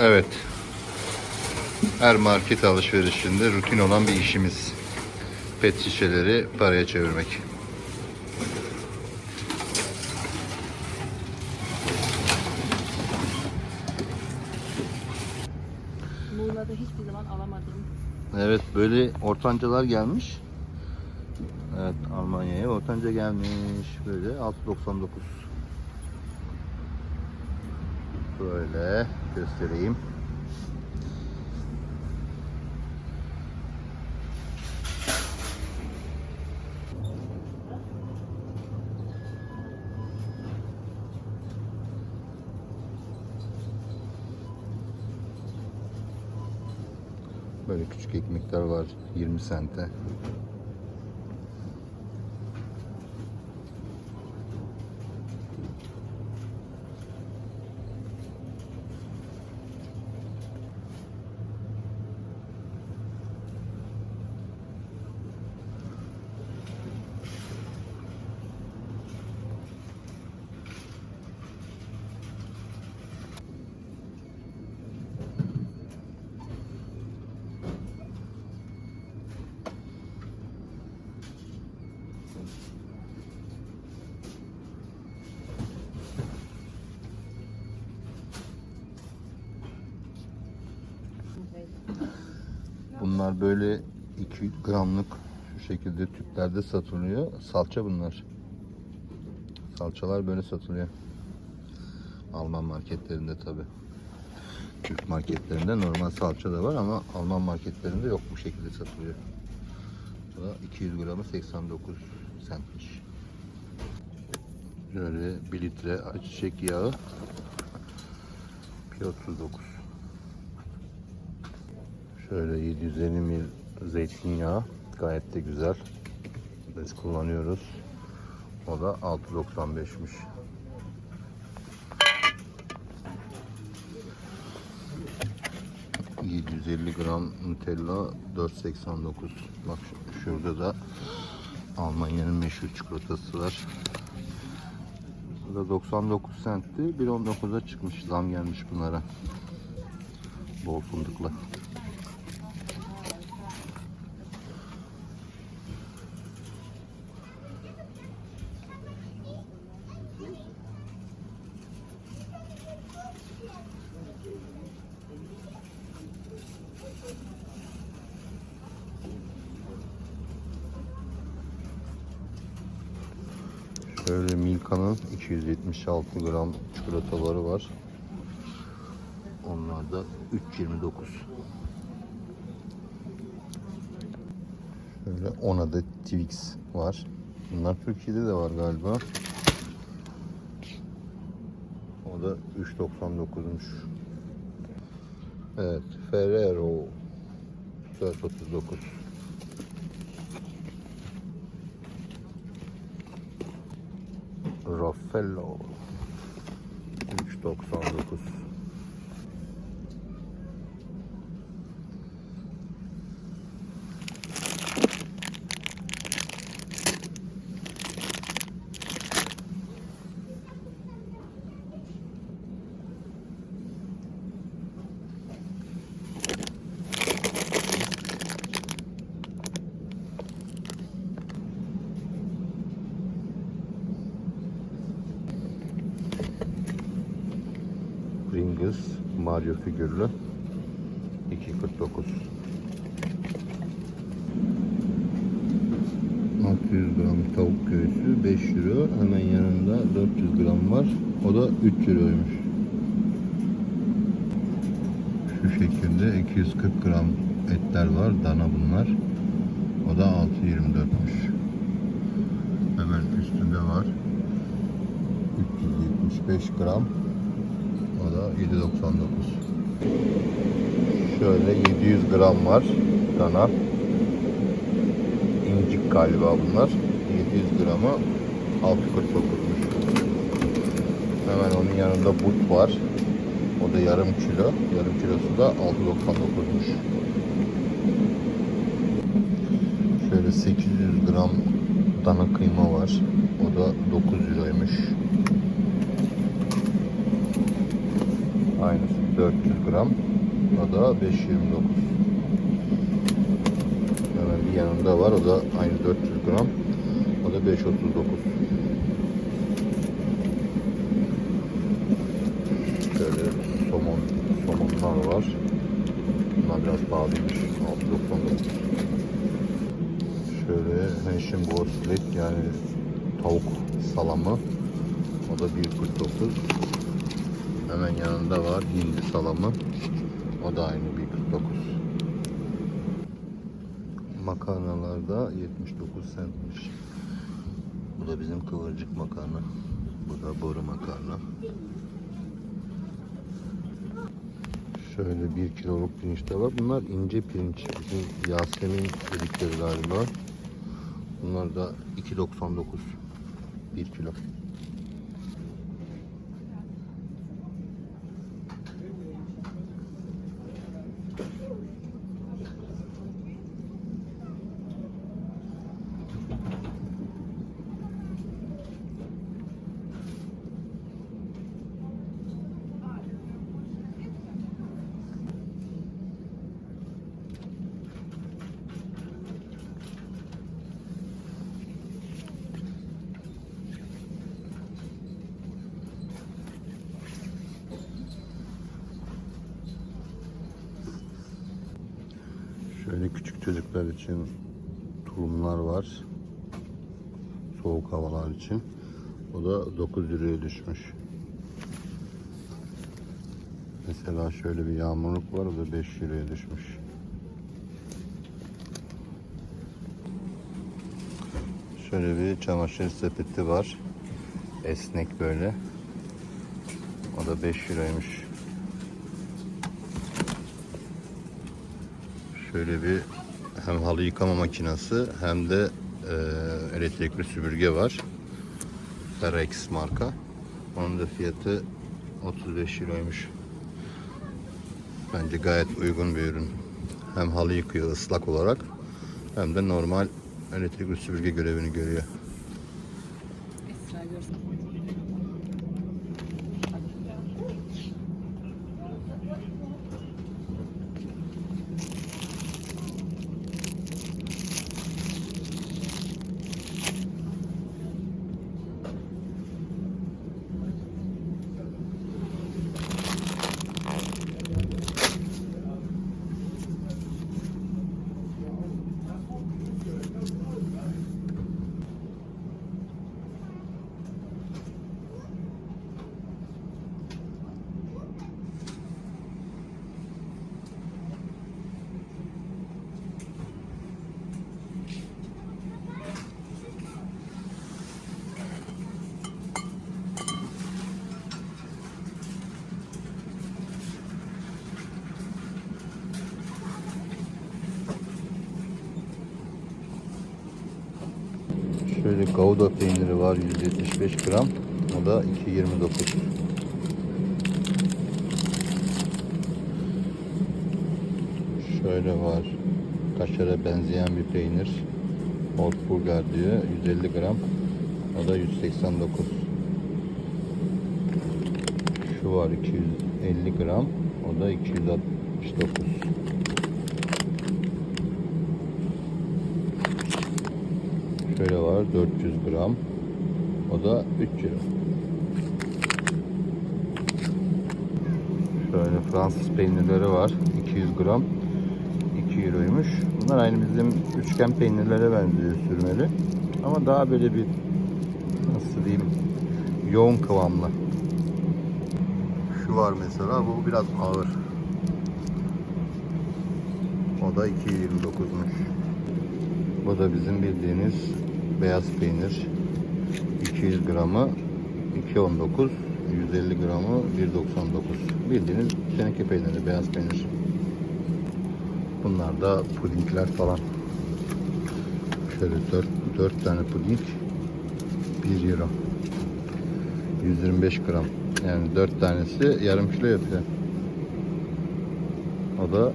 Evet. Her market alışverişinde rutin olan bir işimiz. Pet şişeleri paraya çevirmek. Muğla'da hiçbir zaman alamadım. Evet böyle ortancalar gelmiş. Evet Almanya'ya ortanca gelmiş. Böyle 6.99. Böyle göstereyim. Böyle küçük ekmekler var 20 sente. Bunlar böyle 2 gramlık şu şekilde tüplerde satılıyor. Salça bunlar. Salçalar böyle satılıyor. Alman marketlerinde tabi. Türk marketlerinde normal salça da var ama Alman marketlerinde yok bu şekilde satılıyor. Bu da 200 gramı 89 centmiş. Böyle 1 litre ayçiçek yağı 1.39 Şöyle 750 ml zeytinyağı gayet de güzel. Biz kullanıyoruz. O da 6.95'miş. ...750 gram Nutella 4.89. Bak şu- şurada da Almanya'nın meşhur çikolatası var. Bu da 99 centti. 1.19'a çıkmış. Zam gelmiş bunlara. Bol fındıklı. Şöyle Milka'nın 276 gram çikolataları var. Onlar da 3.29. Şöyle 10 adet Twix var. Bunlar Türkiye'de de var galiba. O da 3.99'muş. Evet, Ferrero 4.39. Raffaello 3.99 Pringles Mario figürlü. 2.49 600 gram tavuk göğsü 5 euro. Hemen yanında 400 gram var. O da 3 euroymuş. Şu şekilde 240 gram etler var. Dana bunlar. O da 6.24'müş hemen üstünde var. 375 gram 7.99. Şöyle 700 gram var dana. İncik galiba bunlar. 700 grama 6.49'muş. Hemen onun yanında but var. O da yarım kilo. Yarım kilosu da 6.99'muş. Şöyle 800 gram dana kıyma var. O da 9 euroymuş. Aynısı. 400 gram. O da 5.29. Hemen bir yanında var. O da aynı 400 gram. O da 5.39. Şöyle somon, somonlar var. Bunlar biraz pahalıymış. 6.99. Şöyle Henshin Boslik yani tavuk salamı. O da 1.49. Hemen yanında var hindi salamı. O da aynı 1.49. Makarnalarda 79 centmiş. Bu da bizim kıvırcık makarna. Bu da boru makarna. Şöyle 1 kiloluk pirinç de var. Bunlar ince pirinç. Bizim Yasemin dedikleri galiba. Bunlar da 2.99 1 kilo. Şöyle küçük çocuklar için tulumlar var. Soğuk havalar için. O da 9 liraya düşmüş. Mesela şöyle bir yağmurluk var. O da 5 liraya düşmüş. Şöyle bir çamaşır sepeti var. Esnek böyle. O da 5 liraymış. Şöyle bir hem halı yıkama makinesi hem de e, elektrikli süpürge var. Rex marka. Onun da fiyatı 35 euroymuş. Bence gayet uygun bir ürün. Hem halı yıkıyor ıslak olarak hem de normal elektrikli süpürge görevini görüyor. Esra. Şöyle Gouda peyniri var 175 gram. O da 2.29. Şöyle var. Kaşara benzeyen bir peynir. Hotburger diyor. 150 gram. O da 189. Şu var 250 gram. O da 269. Şöyle var 400 gram. O da 3 euro. Şöyle Fransız peynirleri var. 200 gram. 2 euroymuş. Bunlar aynı bizim üçgen peynirlere benziyor sürmeli. Ama daha böyle bir nasıl diyeyim yoğun kıvamlı. Şu var mesela bu biraz ağır. O da 2.29'muş. Bu da bizim bildiğimiz beyaz peynir. 200 gramı 2.19, 150 gramı 1.99. Bildiğiniz teneke peyniri, beyaz peynir. Bunlar da pudingler falan. Şöyle 4, 4 tane puding 1 euro. 125 gram. Yani 4 tanesi yarım kilo yapıyor. O da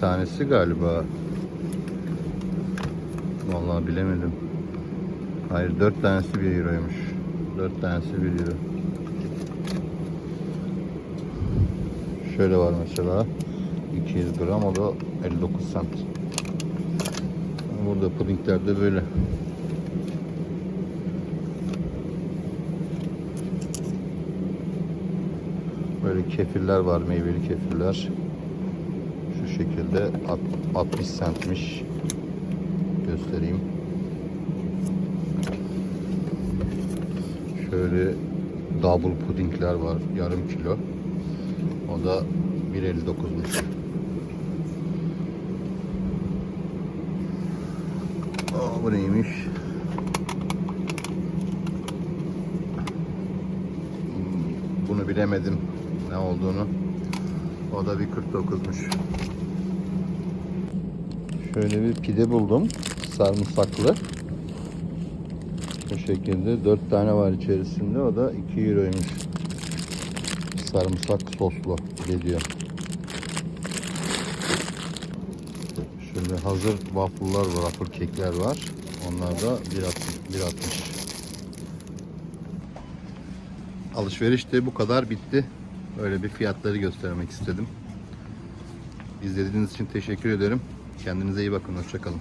tanesi galiba Vallahi bilemedim. Hayır 4 tanesi 1 euroymuş. 4 tanesi 1 euro. Şöyle var mesela 200 gram o da 59 cent. Burada pudingler de böyle. Böyle kefirler var, meyveli kefirler. Şu şekilde alt- 60 centmiş. Göstereyim. Şöyle double pudingler var, yarım kilo. O da 1.59'muş. Aa, bu neymiş? Hmm, Bunu bilemedim ne olduğunu. O da bir 49'muş. Şöyle bir pide buldum. Sarımsaklı. Bu şekilde 4 tane var içerisinde. O da 2 euroymuş. Sarımsak soslu diyor. Şöyle hazır waffle'lar var, waffle kekler var. Onlar da 1.60. 1.60. Alışveriş de bu kadar bitti. Öyle bir fiyatları göstermek istedim. İzlediğiniz için teşekkür ederim. Kendinize iyi bakın. Hoşçakalın.